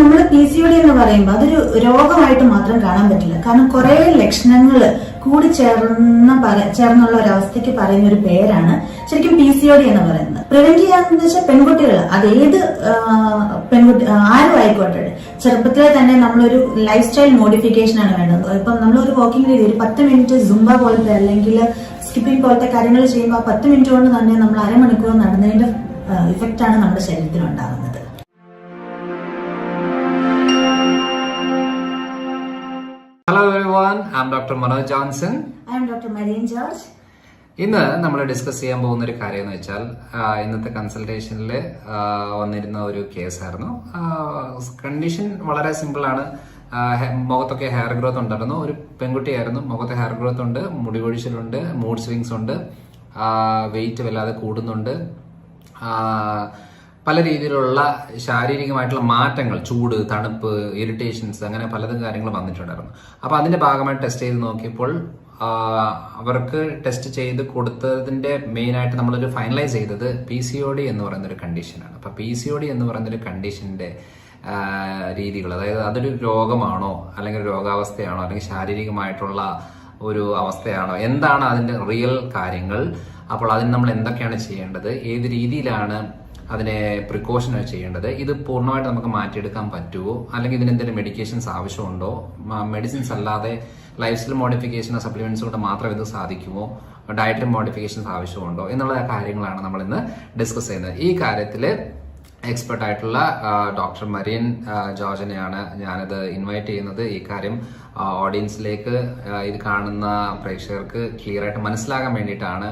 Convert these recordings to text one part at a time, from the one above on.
നമ്മൾ P C O D എന്ന് പറയുമ്പോൾ അതൊരു രോഗമായിട്ട് മാത്രം കാണാൻ പറ്റില്ല. കാരണം കുറെ ലക്ഷണങ്ങൾ കൂടി ചേർന്ന ചേർന്നുള്ള അവസ്ഥയ്ക്ക് പറയുന്ന ഒരു പേരാണ് ശരിക്കും പി സി ഒ ഡി എന്ന് പറയുന്നത്. പ്രിവെന്റ് ചെയ്യാന്ന് വെച്ചാൽ പെൺകുട്ടികൾ അത് ഏത് പെൺകുട്ടി ആരും ആയിക്കോട്ടെ. ചെറുപ്പത്തിലെ തന്നെ നമ്മളൊരു ലൈഫ് സ്റ്റൈൽ മോഡിഫിക്കേഷൻ ആണ് വേണ്ടത്. ഇപ്പം നമ്മളൊരു വാക്കിംഗ് രീതി ഒരു പത്ത് മിനിറ്റ് സുംബ പോലത്തെ അല്ലെങ്കിൽ സ്കിപ്പിംഗ് പോലത്തെ കാര്യങ്ങൾ ചെയ്യുമ്പോൾ ആ പത്ത് മിനിറ്റ് കൊണ്ട് തന്നെ നമ്മൾ അരമണിക്കൂർ നടന്നതിന്റെ ഇഫക്റ്റ് ആണ് നമ്മുടെ ശരീരത്തിൽ ഉണ്ടാകുന്നത് hello everyone I'm doctor Manoj Johnson I doctor Marian George ഇന്ന് നമ്മൾ ഡിസ്കസ് ചെയ്യാൻ പോകുന്ന ഒരു കാര്യം എന്ന് വെച്ചാൽ ഇന്നത്തെ കൺസൾട്ടേഷനിൽ വന്നിരുന്ന ഒരു കേസായിരുന്നു. കണ്ടീഷൻ വളരെ സിമ്പിൾ ആണ്. മുഖത്തൊക്കെ ഹെയർ ഗ്രോത്ത് ഉണ്ടായിരുന്നു. ഒരു പെൺകുട്ടിയായിരുന്നു. മുഖത്ത് ഹെയർ ഗ്രോത്ത് ഉണ്ട് മുടി കൊഴിച്ചിലുണ്ട് മൂഡ് സ്വിങ്സ് ഉണ്ട് വെയിറ്റ് വല്ലാതെ കൂടുന്നുണ്ട് പല രീതിയിലുള്ള ശാരീരികമായിട്ടുള്ള മാറ്റങ്ങൾ ചൂട് തണുപ്പ് ഇറിറ്റേഷൻസ് അങ്ങനെ പലതും കാര്യങ്ങൾ വന്നിട്ടുണ്ടായിരുന്നു. അപ്പൊ അതിന്റെ ഭാഗമായി ടെസ്റ്റ് ചെയ്ത് നോക്കിയപ്പോൾ അവർക്ക് ടെസ്റ്റ് ചെയ്ത് കൊടുത്തതിന്റെ മെയിൻ ആയിട്ട് നമ്മളൊരു ഫൈനലൈസ് ചെയ്തത് പി സി ഒ ഡി എന്ന് പറയുന്ന ഒരു കണ്ടീഷനാണ് അപ്പൊ പി സി ഒ ഡി എന്ന് പറയുന്ന ഒരു കണ്ടീഷന്റെ രീതികൾ അതായത് അതൊരു രോഗമാണോ അല്ലെങ്കിൽ രോഗാവസ്ഥയാണോ അല്ലെങ്കിൽ ശാരീരികമായിട്ടുള്ള ഒരു അവസ്ഥയാണോ എന്താണ് അതിന്റെ റിയൽ കാര്യങ്ങൾ അപ്പോൾ അതിന് നമ്മൾ എന്തൊക്കെയാണ് ചെയ്യേണ്ടത് ഏത് രീതിയിലാണ് അതിനെ പ്രിക്കോഷൻ ചെയ്യേണ്ടത്. ഇത് പൂർണമായിട്ട് നമുക്ക് മാറ്റിയെടുക്കാൻ പറ്റുമോ? അല്ലെങ്കിൽ ഇതിന് എന്തെങ്കിലും മെഡിക്കേഷൻസ് ആവശ്യമുണ്ടോ? മെഡിസിൻസ് അല്ലാതെ ലൈഫ് സ്റ്റൈൽ മോഡിഫിക്കേഷനോ സപ്ലിമെന്റ്സ് കൊണ്ട് മാത്രം ഇത് സാധിക്കുമോ? ഡയറ്ററി മോഡിഫിക്കേഷൻസ് ആവശ്യമുണ്ടോ? എന്നുള്ള കാര്യങ്ങളാണ് നമ്മൾ ഇന്ന് ഡിസ്കസ് ചെയ്യുന്നത്. ഈ കാര്യത്തിൽ എക്സ്പെർട്ട് ആയിട്ടുള്ള ഡോക്ടർ മരിയൻ ജോർജിനെയാണ് ഞാനിത് ഇൻവൈറ്റ് ചെയ്യുന്നത്. ഈ കാര്യം ഓഡിയൻസിലേക്ക് ഇത് കാണുന്ന പ്രേക്ഷകർക്ക് ക്ലിയർ ആയിട്ട് മനസ്സിലാകാൻ വേണ്ടിയിട്ടാണ്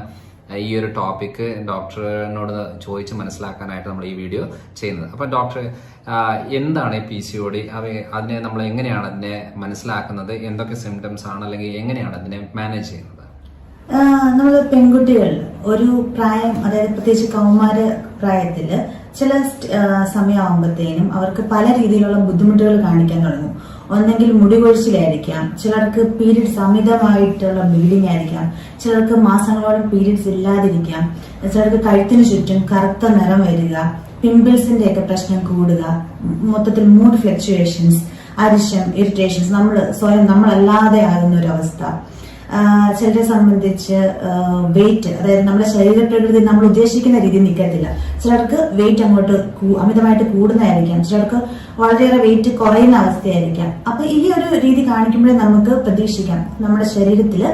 ഈ ഒരു ടോപ്പിക്ക് ഡോക്ടറിനോട് ചോദിച്ച് മനസ്സിലാക്കാനായിട്ട് നമ്മൾ ഈ വീഡിയോ ചെയ്യുന്നത്. അപ്പൊ ഡോക്ടർ എന്താണ് ഈ പി സി ഒ ഡി അതിനെ നമ്മൾ എങ്ങനെയാണ് അതിനെ മനസ്സിലാക്കുന്നത്? എന്തൊക്കെ സിംറ്റംസ് ആണ്? അല്ലെങ്കിൽ എങ്ങനെയാണ് അതിനെ മാനേജ് ചെയ്യുന്നത്? നമ്മൾ പെൺകുട്ടികൾ ഒരു പ്രായം അതായത് പ്രത്യേകിച്ച് കൗമാര പ്രായത്തിൽ ചില സമയമാകുമ്പോഴത്തേനും അവർക്ക് പല രീതിയിലുള്ള ബുദ്ധിമുട്ടുകൾ കാണിക്കാൻ തുടങ്ങും. ഒന്നെങ്കിൽ മുടികൊഴിച്ചിലായിരിക്കാം ചിലർക്ക് പീരീഡ്സ് അമിതമായിട്ടുള്ള ബ്ലീഡിംഗ് ആയിരിക്കാം. ചിലർക്ക് മാസങ്ങളോളം പീരീഡ്സ് ഇല്ലാതിരിക്കാം. ചിലർക്ക് കഴുത്തിന് ചുറ്റും കറുത്ത നിറം വരിക പിമ്പിൾസിന്റെ ഒക്കെ പ്രശ്നം കൂടുക മൊത്തത്തിൽ മൂഡ് ഫ്ലക്ച്വേഷൻസ് അരിശം ഇറിറ്റേഷൻസ് നമ്മൾ സ്വയം നമ്മളല്ലാതെ ആകുന്ന ഒരു അവസ്ഥ. ചിലരെ സംബന്ധിച്ച് വെയിറ്റ് അതായത് നമ്മുടെ ശരീരപ്രകൃതി നമ്മൾ ഉദ്ദേശിക്കുന്ന രീതിയിൽ നിൽക്കത്തില്ല. ചിലർക്ക് വെയിറ്റ് അങ്ങോട്ട് അമിതമായിട്ട് കൂടുന്നതായിരിക്കാം. ചിലർക്ക് വളരെയേറെ വെയിറ്റ് കുറയുന്ന അവസ്ഥയായിരിക്കാം. അപ്പൊ ഈ ഒരു രീതി കാണിക്കുമ്പോഴേ നമുക്ക് പ്രതീക്ഷിക്കാം. നമ്മുടെ ശരീരത്തിൽ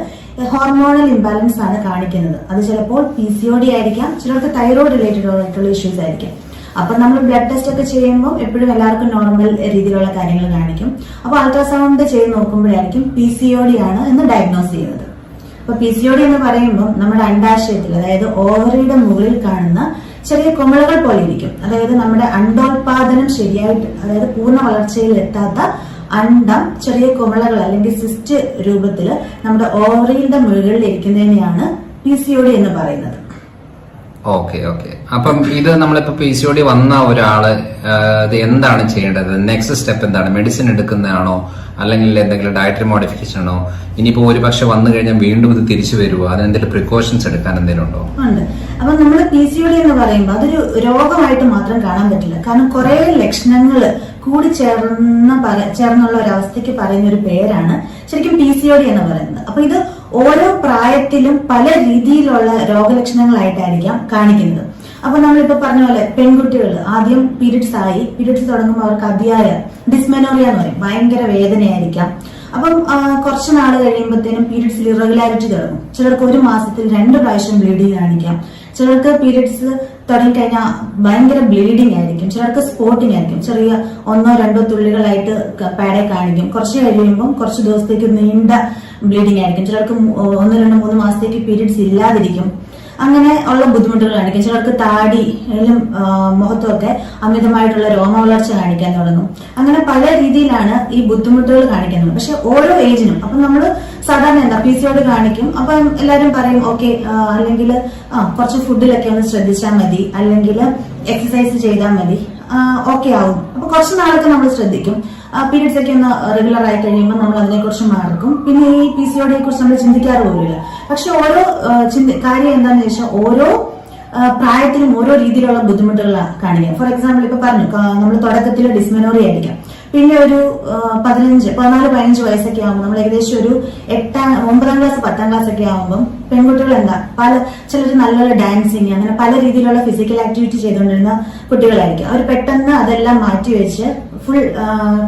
ഹോർമോണൽ ഇംബാലൻസ് ആണ് കാണിക്കുന്നത്. അത് ചിലപ്പോൾ പി സി ഒ ഡി ആയിരിക്കാം. ചിലർക്ക് തൈറോയ്ഡ് റിലേറ്റഡ് ആയിട്ടുള്ള ഇഷ്യൂസ് ആയിരിക്കാം. അപ്പൊ നമ്മൾ ബ്ലഡ് ടെസ്റ്റ് ഒക്കെ ചെയ്യുമ്പോൾ എപ്പോഴും എല്ലാവർക്കും നോർമൽ രീതിയിലുള്ള കാര്യങ്ങൾ കാണിക്കും. അപ്പൊ അൾട്രാസൗണ്ട് ചെയ്ത് നോക്കുമ്പോഴായിരിക്കും പി സി ഒ ഡി ആണ് എന്ന് ഡയഗ്നോസ് ചെയ്യുന്നത്. അപ്പൊ പി സി ഒ ഡി എന്ന് പറയുമ്പോൾ നമ്മുടെ അണ്ടാശയത്തിൽ അതായത് ഓവറിയുടെ മുകളിൽ കാണുന്ന ചെറിയ കുമിളകൾ പോലെ ഇരിക്കും. അതായത് നമ്മുടെ അണ്ടോത്പാദനം ശരിയായിട്ട് അതായത് പൂർണ വളർച്ചയിൽ എത്താത്ത അണ്ടം ചെറിയ കുമളകൾ അല്ലെങ്കിൽ സിസ്റ്റ് രൂപത്തിൽ നമ്മുടെ ഓവറിയുടെ മുകളിൽ ഇരിക്കുന്നതിനെയാണ് പി സി ഒ ഡി എന്ന് പറയുന്നത്. Okay okay. അപ്പം ഇത് നമ്മളിപ്പോ പി സി ഒ ഡി വന്ന ഒരാൾ ഇത് എന്താണ് ചെയ്യേണ്ടത്? നെക്സ്റ്റ് സ്റ്റെപ്പ് എന്താണ്? മെഡിസിൻ എടുക്കുന്നതാണോ? അല്ലെങ്കിൽ എന്തെങ്കിലും ഡയറ്ററി മോഡിഫിക്കേഷൻ ആണോ? ഇനിയിപ്പോ ഒരു പക്ഷെ വന്നു കഴിഞ്ഞാൽ വീണ്ടും ഇത് തിരിച്ചു വരുമോ അതിന് എന്തെങ്കിലും പ്രിക്കോഷൻസ് എടുക്കാൻ എന്തെങ്കിലും ഉണ്ടോ? ഉണ്ട്. അപ്പൊ നമ്മൾ പി സി ഒ ഡി എന്ന് പറയുമ്പോൾ അതൊരു രോഗമായിട്ട് മാത്രം കാണാൻ പറ്റില്ല. കാരണം കുറെ ലക്ഷണങ്ങൾ കൂടി ചേർന്ന ചേർന്നുള്ള ഒരു അവസ്ഥയ്ക്ക് പറയുന്ന ഒരു പേരാണ് ശരിക്കും പി സി ഒ ഡി എന്ന് പറയുന്നത്. അപ്പൊ ഇത് ഓരോ പ്രായത്തിലും പല രീതിയിലുള്ള രോഗലക്ഷണങ്ങളായിട്ടായിരിക്കാം കാണിക്കുന്നത്. അപ്പൊ നമ്മളിപ്പോ പറഞ്ഞ പോലെ പെൺകുട്ടികൾ ആദ്യം പീരീഡ്സ് ആയി. പീരീഡ്സ് തുടങ്ങുമ്പോൾ അവർക്ക് അതിയായ ഡിസ്മെനോറിയ എന്ന് പറയും. ഭയങ്കര വേദനയായിരിക്കാം. അപ്പം കുറച്ച് നാൾ കഴിയുമ്പോഴത്തേനും പീരീഡ്സിൽ ഇറഗുലാരിറ്റി തുടങ്ങും. ചിലർക്ക് ഒരു മാസത്തിൽ രണ്ട് പ്രാവശ്യം ബ്ലീഡിങ് കാണിക്കാം. ചിലർക്ക് പീരിയഡ്സ് തുടങ്ങിക്കഴിഞ്ഞാൽ ഭയങ്കര ബ്ലീഡിങ് ആയിരിക്കും. ചിലർക്ക് സ്പോട്ടിങ് ആയിരിക്കും. ചെറിയ ഒന്നോ രണ്ടോ തുള്ളികളായിട്ട് പാടെ കാണിക്കും. കുറച്ച് കഴിയുമ്പം കുറച്ച് ദിവസത്തേക്ക് നീണ്ട ബ്ലീഡിങ് ആയിരിക്കും. ചിലർക്ക് ഒന്ന് രണ്ട് മൂന്ന് മാസത്തേക്ക് പീരീഡ്സ് ഇല്ലാതിരിക്കും. അങ്ങനെ ഉള്ള ബുദ്ധിമുട്ടുകൾ കാണിക്കും ചിലർക്ക് താടിയിലും അല്ലെങ്കിലും മുഖത്തുമൊക്കെ അമിതമായിട്ടുള്ള രോമവളർച്ച കാണിക്കാൻ തുടങ്ങും. അങ്ങനെ പല രീതിയിലാണ് ഈ ബുദ്ധിമുട്ടുകൾ കാണിക്കുന്നത്. പക്ഷെ ഓരോ ഏജിനും അപ്പൊ നമ്മൾ സാധാരണ എന്താ പി സിയോട് കാണിക്കും. അപ്പൊ എല്ലാരും പറയും ഓക്കെ അല്ലെങ്കിൽ കുറച്ച് ഫുഡിലൊക്കെ ഒന്ന് ശ്രദ്ധിച്ചാൽ മതി. അല്ലെങ്കിൽ എക്സസൈസ് ചെയ്താൽ മതി. ഓക്കെ ആവും. അപ്പൊ കുറച്ച് നാളൊക്കെ നമ്മൾ ശ്രദ്ധിക്കും. പീരീഡ്സ് ഒക്കെ ഒന്ന് റെഗുലർ ആയി കഴിയുമ്പോൾ നമ്മൾ അതിനെക്കുറിച്ച് മാറക്കും പിന്നെ ഈ പി സിയോടെ കുറിച്ച് നമ്മൾ ചിന്തിക്കാറ് പോലുമില്ല. പക്ഷെ ഓരോ ചിന്തി കാര്യം എന്താണെന്ന് വെച്ചാൽ ഓരോ പ്രായത്തിനും ഓരോ രീതിയിലുള്ള ബുദ്ധിമുട്ടുകളാണ് കാണിക്കാം ഫോർ എക്സാമ്പിൾ ഇപ്പൊ പറഞ്ഞു നമ്മൾ തുടക്കത്തിൽ ഡിസ്മെനോറി ആയിരിക്കാം. പിന്നെ ഒരു പതിനഞ്ച് പതിനാല് പതിനഞ്ച് വയസ്സൊക്കെ ആകുമ്പോൾ നമ്മൾ ഏകദേശം ഒരു എട്ടാം ഒമ്പതാം ക്ലാസ് പത്താം ക്ലാസ് ഒക്കെ ആകുമ്പോൾ പെൺകുട്ടികൾ എന്താ പല ചിലർ നല്ല ഡാൻസിങ് അങ്ങനെ പല രീതിയിലുള്ള ഫിസിക്കൽ ആക്ടിവിറ്റി ചെയ്തുകൊണ്ടിരുന്ന കുട്ടികളായിരിക്കും. അവർ പെട്ടെന്ന് അതെല്ലാം മാറ്റി വെച്ച് ഫുൾ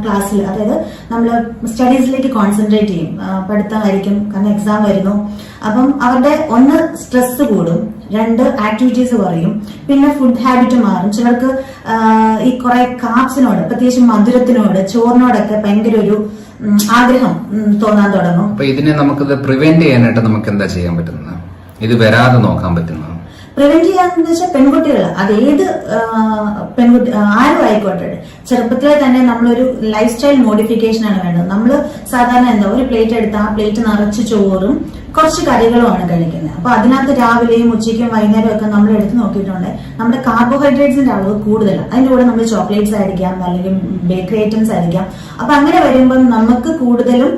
ക്ലാസ്സിൽ അതായത് നമ്മൾ സ്റ്റഡീസിലേക്ക് കോൺസെൻട്രേറ്റ് ചെയ്യും. പഠിത്തമായിരിക്കും. കാരണം എക്സാം വരുന്നു. അപ്പം അവരുടെ ഒന്ന് സ്ട്രെസ് കൂടും രണ്ട് ആക്ടിവിറ്റീസ് കുറയും പിന്നെ ഫുഡ് ഹാബിറ്റ് മാറും. ചിലർക്ക് ഈ കുറെ കാപ്സിനോട് പ്രത്യേകിച്ച് മധുരത്തിനോട് ചോറിനോടൊക്കെ ഭയങ്കര ഒരു ആഗ്രഹം തോന്നാൻ തുടങ്ങും. അപ്പൊ ഇതിനെ നമുക്ക് പ്രിവെന്റ് ചെയ്യാനായിട്ട് നമുക്ക് എന്താ ചെയ്യാൻ പറ്റുന്നത്? ഇത് വരാതെ നോക്കാൻ പറ്റുന്നത്? പ്രിവെന്റ് ചെയ്യാന്ന് വെച്ചാൽ പെൺകുട്ടികൾ അത് ഏത് പെൺകുട്ടി ആരും ആയിക്കോട്ടെ. ചെറുപ്പത്തിലെ തന്നെ നമ്മളൊരു ലൈഫ് സ്റ്റൈൽ മോഡിഫിക്കേഷൻ ആണ് വേണ്ടത്. നമ്മൾ സാധാരണ എന്താ ഒരു പ്ലേറ്റ് എടുത്ത് ആ പ്ലേറ്റ് നിറച്ച് ചോറും കുറച്ച് കറികളുമാണ് കഴിക്കുന്നത്. അപ്പൊ അതിനകത്ത് രാവിലെയും ഉച്ചയ്ക്കും വൈകുന്നേരം ഒക്കെ നമ്മൾ എടുത്ത് നോക്കിയിട്ടുണ്ട്. നമ്മുടെ കാർബോഹൈഡ്രേറ്റ്സിന്റെ അളവ് കൂടുതലാണ്. അതിന്റെ കൂടെ നമ്മൾ ചോക്ലേറ്റ്സ് ആയിരിക്കാം അല്ലെങ്കിൽ ബേക്കറി ഐറ്റംസ് ആയിരിക്കാം. അപ്പൊ അങ്ങനെ വരുമ്പോൾ നമുക്ക് കൂടുതലും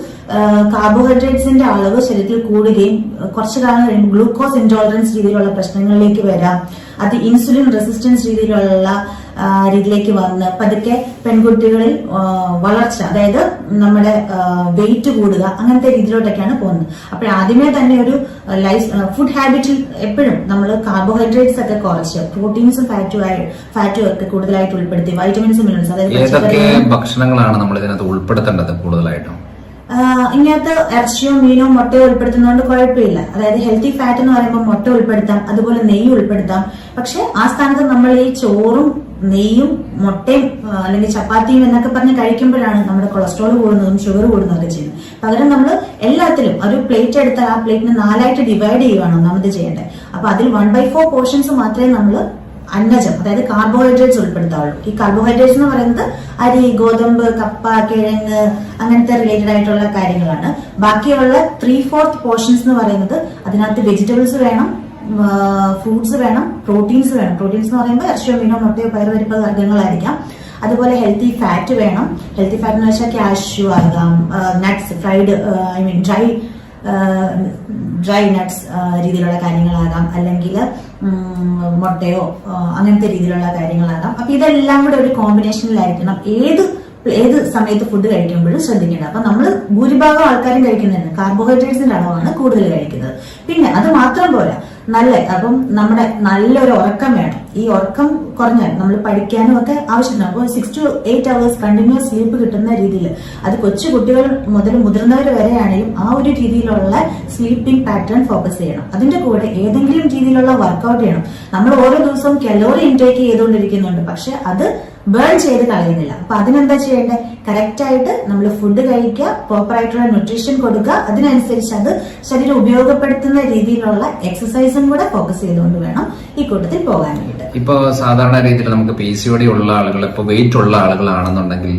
കാർബോഹൈഡ്രേറ്റ്സിന്റെ അളവ് ശരീരത്തിൽ കൂടുകയും കുറച്ച് കാലം കഴിയുമ്പോൾ ഗ്ലൂക്കോസ് ഇൻടോളറൻസ് രീതിയിലുള്ള പ്രശ്നങ്ങളിലേക്ക് വരാം. അത് ഇൻസുലിൻ റെസിസ്റ്റൻസ് രീതിയിലുള്ള രീതിയിലേക്ക് വന്ന് പതുക്കെ പെൺകുട്ടികളിൽ വളർച്ച അതായത് നമ്മുടെ വെയിറ്റ് കൂടുക അങ്ങനത്തെ രീതിയിലോട്ടൊക്കെയാണ് പോകുന്നത്. അപ്പോൾ ആദ്യമേ തന്നെ ഒരു ലൈഫ് ഫുഡ് ഹാബിറ്റിൽ എപ്പോഴും നമ്മൾ കാർബോഹൈഡ്രേറ്റ്സ് ഒക്കെ കുറച്ച് പ്രോട്ടീൻസും ഫാറ്റും ഫാറ്റും ഒക്കെ കൂടുതലായിട്ട് ഉൾപ്പെടുത്തി വൈറ്റമിൻസും മിനറൽസ് അതായത് ഭക്ഷണങ്ങളാണ് നമ്മൾ ഇതിനകത്ത് ഉൾപ്പെടുത്തേണ്ടത് കൂടുതലായിട്ടും? ഇങ്ങനത്തെ ഇറച്ചിയോ മീനോ മുട്ടയോ ഉൾപ്പെടുത്തുന്നതുകൊണ്ട് കുഴപ്പമില്ല. അതായത് ഹെൽത്തി ഫാറ്റ് എന്ന് പറയുമ്പോൾ മുട്ട ഉൾപ്പെടുത്താം അതുപോലെ നെയ്യ് ഉൾപ്പെടുത്താം. പക്ഷെ ആ സ്ഥാനത്ത് നമ്മൾ ഈ ചോറും നെയ്യും മുട്ടയും അല്ലെങ്കിൽ ചപ്പാത്തിയും എന്നൊക്കെ പറഞ്ഞ് കഴിക്കുമ്പോഴാണ് നമ്മുടെ കൊളസ്ട്രോൾ കൂടുന്നതും ഷുഗർ കൂടുന്നതൊക്കെ ചെയ്യുന്നത്. പകരം നമ്മൾ എല്ലാത്തിലും ഒരു പ്ലേറ്റ് എടുത്താൽ ആ പ്ലേറ്റിനെ നാലായിട്ട് ഡിവൈഡ് ചെയ്യുവാണ് ഒന്നാമത് ചെയ്യേണ്ടത്. അപ്പൊ അതിൽ വൺ ബൈ ഫോർ പോർഷൻസ് മാത്രമേ നമ്മൾ അന്നജം അതായത് കാർബോഹൈഡ്രേറ്റ്സ് ഉൾപ്പെടുത്താവുള്ളൂ. ഈ കാർബോഹൈഡ്രേറ്റ്സ് എന്ന് പറയുന്നത് അരി ഗോതമ്പ് കപ്പ കിഴങ്ങ് അങ്ങനത്തെ റിലേറ്റഡ് ആയിട്ടുള്ള കാര്യങ്ങളാണ്. ബാക്കിയുള്ള ത്രീ ഫോർത്ത് പോർഷൻസ് എന്ന് പറയുന്നത് അതിനകത്ത് വെജിറ്റബിൾസ് വേണം ഫ്രൂട്ട്സ് വേണം പ്രോട്ടീൻസ് വേണം. പ്രോട്ടീൻസ് എന്ന് പറയുമ്പോൾ ഇറച്ചിയോ മീനോ മുട്ടയോ പയറുപരിപ്പ് വർഗങ്ങളായിരിക്കാം. അതുപോലെ ഹെൽത്തി ഫാറ്റ് വേണം. ഹെൽത്തി ഫാറ്റ് എന്ന് വെച്ചാൽ കാഷ്യൂ ആകാം nuts fried I mean dry dry nuts രീതിയിലുള്ള കാര്യങ്ങളാകാം. അല്ലെങ്കിൽ മുട്ടയോ അങ്ങനത്തെ രീതിയിലുള്ള കാര്യങ്ങളാകാം. അപ്പൊ ഇതെല്ലാം കൂടെ ഒരു കോമ്പിനേഷനിലായിരിക്കണം ഏത് ഏത് സമയത്ത് ഫുഡ് കഴിക്കുമ്പോഴും ശ്രദ്ധിക്കേണ്ടത്. അപ്പൊ നമ്മൾ ഭൂരിഭാഗം ആൾക്കാരും കഴിക്കുന്നതാണ് കാർബോഹൈഡ്രേറ്റ്സിന്റെ അളവാണ് കൂടുതൽ കഴിക്കുന്നത്. പിന്നെ അത് മാത്രം പോരാ. നല്ല അപ്പം നമ്മുടെ നല്ലൊരു ഉറക്കം വേണം. ഈ ഉറക്കം കുറഞ്ഞാൽ നമ്മൾ പഠിക്കാനും ഒക്കെ ആവശ്യമുണ്ട്. അപ്പോൾ six to eight hours continuous sleep കിട്ടുന്ന രീതിയിൽ. അത് കൊച്ചു കുട്ടികൾ മുതൽ മുതിർന്നവർ വരെയാണെങ്കിലും ആ ഒരു രീതിയിലുള്ള സ്ലീപ്പിംഗ് പാറ്റേൺ ഫോക്കസ് ചെയ്യണം. അതിന്റെ കൂടെ ഏതെങ്കിലും രീതിയിലുള്ള വർക്കൗട്ട് ചെയ്യണം. നമ്മൾ ഓരോ ദിവസവും കലോറി ഇൻടേക്ക് ചെയ്തുകൊണ്ടിരിക്കുന്നുണ്ട്. പക്ഷെ അത് ബേൺ ചെയ്ത് കളയുന്നില്ല. അപ്പൊ അതിനെന്താ ചെയ്യേണ്ടത്? കറക്റ്റ് ആയിട്ട് നമ്മൾ ഫുഡ് കഴിക്കുക പ്രോപ്പർ ആയിട്ടുള്ള ന്യൂട്രീഷൻ കൊടുക്കുക അതിനനുസരിച്ച് അത് ശരീരം ഉപയോഗപ്പെടുത്തുന്ന രീതിയിലുള്ള എക്സസൈസും കൂടെ ഫോക്കസ് ചെയ്തുകൊണ്ട് വേണം ഈ കൂട്ടത്തിൽ പോകാനായിട്ട്. ഇപ്പൊ സാധാരണ രീതിയിൽ നമുക്ക് പി സി ഒ ഉള്ള ആളുകൾ ഇപ്പൊ വെയിറ്റ് ഉള്ള ആളുകളാണെന്നുണ്ടെങ്കിൽ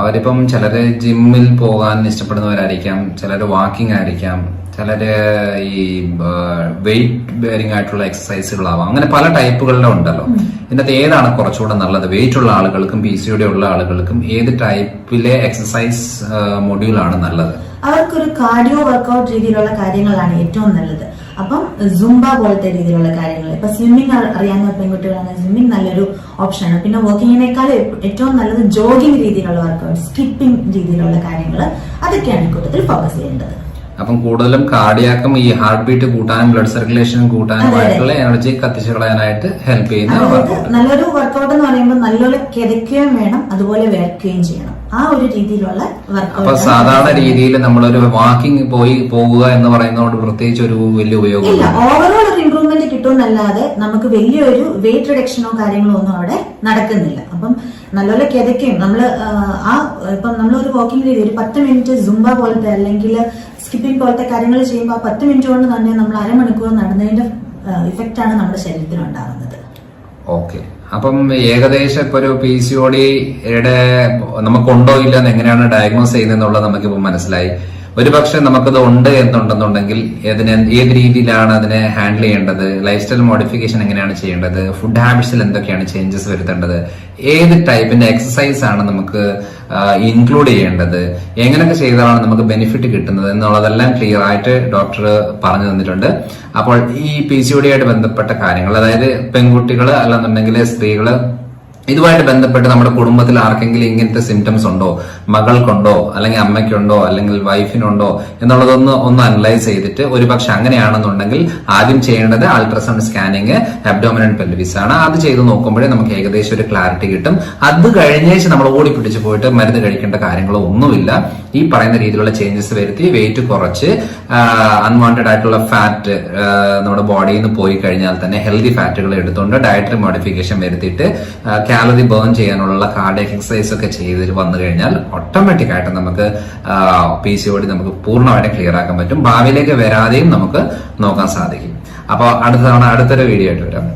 അവരിപ്പം ചിലർ ജിമ്മിൽ പോകാൻ ഇഷ്ടപ്പെടുന്നവരായിരിക്കാം ചിലർ വാക്കിംഗ് ആയിരിക്കാം ചിലര് ഈ വെയിറ്റ് ബെയറിംഗ് ആയിട്ടുള്ള എക്സസൈസുകളാവാം അങ്ങനെ പല ടൈപ്പുകളിലും ഉണ്ടല്ലോ. ഇതിനകത്ത് ഏതാണ് കുറച്ചുകൂടെ നല്ലത്? വെയിറ്റ് ഉള്ള ആളുകൾക്കും പി സി ഡി ഉള്ള ആളുകൾക്കും ഏത് ടൈപ്പിലെ എക്സസൈസ് മൊഡ്യൂളാണ് നല്ലത്? അവർക്കൊരു കാർഡിയോ വർക്കൗട്ട് രീതിയിലുള്ള കാര്യങ്ങളാണ് ഏറ്റവും നല്ലത്. അപ്പം സുംബ പോലത്തെ രീതിയിലുള്ള കാര്യങ്ങൾ. ഇപ്പൊ സ്വിമ്മിംഗ് അറിയാവുന്ന പെൺകുട്ടികളാണ് സ്വിമ്മിംഗ് നല്ലൊരു ഓപ്ഷനാണ് പിന്നെ വർക്കിങ്ങിനേക്കാൾ ഏറ്റവും നല്ലത് ജോഗിങ് രീതിയിലുള്ള വർക്കൗട്ട് സ്കിപ്പിംഗ് രീതിയിലുള്ള കാര്യങ്ങൾ. അതൊക്കെയാണ് ഇക്കൂട്ടത്തിൽ ഫോക്കസ് ചെയ്യേണ്ടത്. അപ്പം കൂടുതലും കാർഡിയാക്കും ഈ ഹാർട്ട് ബീറ്റ് കൂട്ടാനും ബ്ലഡ് സർക്കുലേഷൻ കൂട്ടാനുമായിട്ടുള്ള എനർജി കത്തിച്ചു കളയാനായിട്ട് ഹെൽപ്പ് ചെയ്യുന്ന നല്ലൊരു വർക്കൗട്ട് എന്ന് പറയുമ്പോൾ നല്ലപോലെ കിതയ്ക്കുകയും വേണം അതുപോലെ വേർക്കുകയും ചെയ്യണം. ആ ഒരു രീതിയിലുള്ള അപ്പൊ സാധാരണ രീതിയിൽ നമ്മളൊരു വാക്കിംഗ് പോയി പോകുക എന്ന് പറയുന്നതുകൊണ്ട് പ്രത്യേകിച്ച് ഒരു വലിയ ഉപയോഗം ഇല്ല ഓവറോൾ ഒരു ഇമ്പ്രൂവ്മെന്റ് കിട്ടുമെന്നല്ലാതെ നമുക്ക് വലിയൊരു വെയിറ്റ് റിഡക്ഷനോ കാര്യങ്ങളോ ഒന്നും അവിടെ നടക്കുന്നില്ല. അപ്പം നല്ലപോലെ കിതയ്ക്കും നമ്മൾ ആ ഇപ്പം നമ്മൾ ഒരു വാക്കിംഗ് രീതി ഒരു പത്ത് മിനിറ്റ് സുംബ പോലത്തെ അല്ലെങ്കിൽ സ്കിപ്പിംഗ് പോലത്തെ കാര്യങ്ങൾ ചെയ്യുമ്പോൾ ആ പത്ത് മിനിറ്റ് കൊണ്ട് തന്നെ നമ്മൾ അരമണിക്കൂർ നടന്നതിന്റെ ഇഫക്റ്റ് ആണ് നമ്മുടെ ശരീരത്തിൽ ഉണ്ടാകുന്നത് ഓക്കെ. അപ്പം ഏകദേശം ഇപ്പൊ ഒരു പി സി ഒ ഡിയുടെ നമുക്കുണ്ടോ ഇല്ല എന്ന് എങ്ങനെയാണ് ഡയഗ്നോസ് ചെയ്യുന്നത് എന്നുള്ളത് നമുക്കിപ്പോൾ മനസ്സിലായി. ഒരുപക്ഷെ നമുക്കത് ഉണ്ട് എന്നുണ്ടെന്നുണ്ടെങ്കിൽ അതിന് ഏത് രീതിയിലാണ് അതിനെ ഹാൻഡിൽ ചെയ്യേണ്ടത്? ലൈഫ് സ്റ്റൈൽ മോഡിഫിക്കേഷൻ എങ്ങനെയാണ് ചെയ്യേണ്ടത്? ഫുഡ് ഹാബിറ്റ്സിൽ എന്തൊക്കെയാണ് ചേഞ്ചസ് വരുത്തേണ്ടത്? ഏത് ടൈപ്പിന്റെ എക്സസൈസ് ആണ് നമുക്ക് ഇൻക്ലൂഡ് ചെയ്യേണ്ടത്? എങ്ങനെയൊക്കെ ചെയ്താലാണ് നമുക്ക് ബെനിഫിറ്റ് കിട്ടുന്നത് എന്നുള്ളതെല്ലാം ക്ലിയർ ആയിട്ട് ഡോക്ടർ പറഞ്ഞു തന്നിട്ടുണ്ട്. അപ്പോൾ ഈ പി സി ആയിട്ട് ബന്ധപ്പെട്ട കാര്യങ്ങൾ അതായത് പെൺകുട്ടികൾ അല്ലെന്നുണ്ടെങ്കിൽ സ്ത്രീകൾ ഇതുമായിട്ട് ബന്ധപ്പെട്ട് നമ്മുടെ കുടുംബത്തിൽ ആർക്കെങ്കിലും ഇങ്ങനത്തെ സിംറ്റംസ് ഉണ്ടോ? മകൾക്കുണ്ടോ? അല്ലെങ്കിൽ അമ്മയ്ക്കുണ്ടോ? അല്ലെങ്കിൽ വൈഫിനുണ്ടോ എന്നുള്ളതൊന്ന് ഒന്ന് അനലൈസ് ചെയ്തിട്ട് ഒരുപക്ഷെ അങ്ങനെയാണെന്നുണ്ടെങ്കിൽ ആദ്യം ചെയ്യേണ്ടത് അൾട്രാസൗണ്ട് സ്കാനിങ് അബ്ഡോമിനൽ പെൽവിസ് ആണ്. അത് ചെയ്ത് നോക്കുമ്പോഴേ നമുക്ക് ഏകദേശം ഒരു ക്ലാരിറ്റി കിട്ടും. അത് കഴിഞ്ഞേച്ച് നമ്മൾ ഓടി പിടിച്ചു പോയിട്ട് മരുന്ന് കഴിക്കേണ്ട കാര്യങ്ങളോ ഒന്നുമില്ല. ഈ പറയുന്ന രീതിയിലുള്ള ചേഞ്ചസ് വരുത്തി വെയിറ്റ് കുറച്ച് അൺവാണ്ടഡ് ആയിട്ടുള്ള ഫാറ്റ് നമ്മുടെ ബോഡിയിൽ നിന്ന് പോയി കഴിഞ്ഞാൽ തന്നെ ഹെൽത്തി ഫാറ്റുകൾ എടുത്തുകൊണ്ട് ഡയറ്ററി മോഡിഫിക്കേഷൻ വരുത്തിയിട്ട് കാലറി ബേൺ ചെയ്യാനുള്ള കാർഡ് എക്സസൈസ് ഒക്കെ ചെയ്ത് വന്നു കഴിഞ്ഞാൽ ഓട്ടോമാറ്റിക് ആയിട്ട് നമുക്ക് പി സി ഓടി നമുക്ക് പൂർണമായിട്ട് ക്ലിയർ ആക്കാൻ പറ്റും. ഭാവിയിലേക്ക് വരാതെയും നമുക്ക് നോക്കാൻ സാധിക്കും. അപ്പോൾ അടുത്ത തവണ അടുത്തൊരു വീഡിയോ ആയിട്ട് വരാം.